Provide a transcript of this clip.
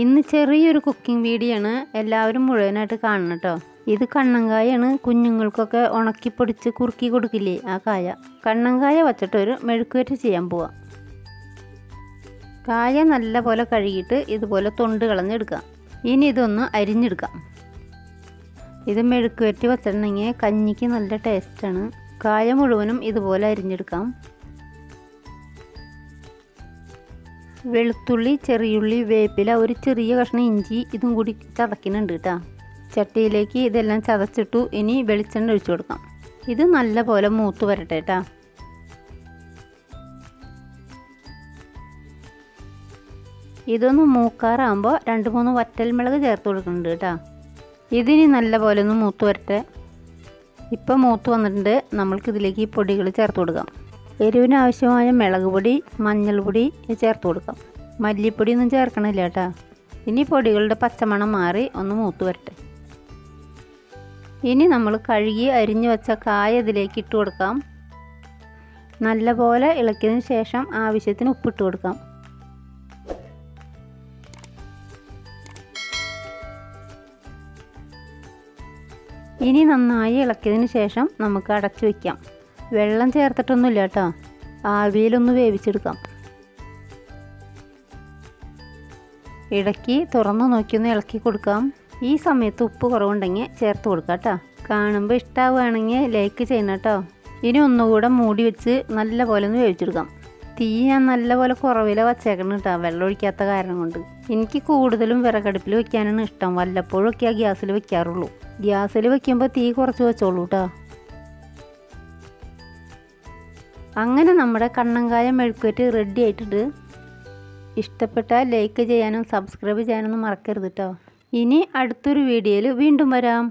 ഇന്ന് ചെറിയൊരു cooking video ആണ് എല്ലാവരും മുഴുവനായിട്ട് കാണണം കേട്ടോ ഇത് കണ്ണങ്കായാണ് കുഞ്ഞുങ്ങൾക്കൊക്കെ ഉണക്കി പൊടിച്ച് കുറുക്കി കൊടുക്കില്ലേ ആ കായ. കണ്ണങ്കായ വച്ചിട്ടൊരു മെഴുക്കുവറ്റ് ചെയ്യാൻ പോവാം. കായ നല്ല പോലെ കഴുകിയിട്ട് ഇതുപോലെ തൊണ്ട് കളഞ്ഞെടുക്കാം. ഇനി ഇതൊന്ന് അരിഞ്ഞെടുക്കാം. ഇത് മെഴുക്കുവരട്ടി വച്ചിട്ടുണ്ടെങ്കിൽ കഞ്ഞിക്ക് നല്ല ടേസ്റ്റാണ് കായ മുഴുവനും ഇതുപോലെ അരിഞ്ഞെടുക്കാം. വെളുത്തുള്ളി ചെറിയുള്ളി വേപ്പില ഒരു ചെറിയ കഷ്ണം ഇഞ്ചി ഇതും കൂടി ചതക്കുന്നുണ്ട് കേട്ടോ ചട്ടിയിലേക്ക് ഇതെല്ലാം ചതച്ചിട്ടു ഇനി വെളിച്ചെണ്ണ ഒഴിച്ചു കൊടുക്കാം. ഇത് നല്ല പോലെ മൂത്ത് വരട്ടെ കേട്ടോ ഇതൊന്ന് മൂക്കാറാകുമ്പോൾ രണ്ട് മൂന്ന് വറ്റൽമുളക് ചേർത്ത് കൊടുക്കുന്നുണ്ട് കേട്ടോ ഇതിനി നല്ല പോലെ ഒന്ന് മൂത്ത് വരട്ടെ. ഇപ്പം മൂത്ത് വന്നിട്ടുണ്ട്. നമ്മൾക്കിതിലേക്ക് ഈ പൊടികൾ ചേർത്ത് കൊടുക്കാം. എരിവിന് ആവശ്യമായ മുളക് പൊടി മഞ്ഞൾപ്പൊടി ചേർത്ത് കൊടുക്കാം. മല്ലിപ്പൊടിയൊന്നും ചേർക്കണില്ല കേട്ടോ. ഇനി പൊടികളുടെ പച്ചമണം മാറി ഒന്ന് മൂത്ത് വരട്ടെ. ഇനി നമ്മൾ കഴുകി അരിഞ്ഞു വെച്ച കായ ഇതിലേക്ക് ഇട്ട് കൊടുക്കാം. നല്ലപോലെ ഇളക്കിയതിന് ശേഷം ആവശ്യത്തിന് ഉപ്പിട്ട് കൊടുക്കാം. ഇനി നന്നായി ഇളക്കിയതിന് ശേഷം നമുക്ക് അടച്ചു വയ്ക്കാം വെള്ളം ചേർത്തിട്ടൊന്നുമില്ല കേട്ടോ. ആവിയിലൊന്ന് വേവിച്ചെടുക്കാം. ഇടയ്ക്ക് തുറന്നു നോക്കിയൊന്ന് ഇളക്കി കൊടുക്കാം. ഈ സമയത്ത് ഉപ്പ് കുറവുണ്ടെങ്കിൽ ചേർത്ത് കൊടുക്കാം കേട്ടോ. കാണുമ്പോൾ ഇഷ്ടമാവുകയാണെങ്കിൽ ലൈക്ക് ചെയ്യണം കേട്ടോ. ഇനി ഒന്നുകൂടെ മൂടി വെച്ച് നല്ല പോലെ ഒന്ന് വേവിച്ചെടുക്കാം. തീ ഞാൻ നല്ലപോലെ കുറവില വച്ചേക്കണം കേട്ടോ വെള്ളം ഒഴിക്കാത്ത കാരണം കൊണ്ട്. എനിക്ക് കൂടുതലും വിറകടുപ്പിൽ വെക്കാനാണ് ഇഷ്ടം. വല്ലപ്പോഴും ഒക്കെ ആ ഗ്യാസിൽ വെക്കാറുള്ളൂ. ഗ്യാസിൽ വെക്കുമ്പോൾ തീ കുറച്ച് വെച്ചോളൂ കേട്ടോ. അങ്ങനെ നമ്മുടെ കണ്ണങ്കായ മെഴുക്കുവറ്റ് റെഡി ആയിട്ടുണ്ട്. ഇഷ്ടപ്പെട്ടാൽ ലൈക്ക് ചെയ്യാനും സബ്സ്ക്രൈബ് ചെയ്യാനൊന്നും മറക്കരുത് കേട്ടോ ഇനി അടുത്തൊരു വീഡിയോയിൽ വീണ്ടും വരാം.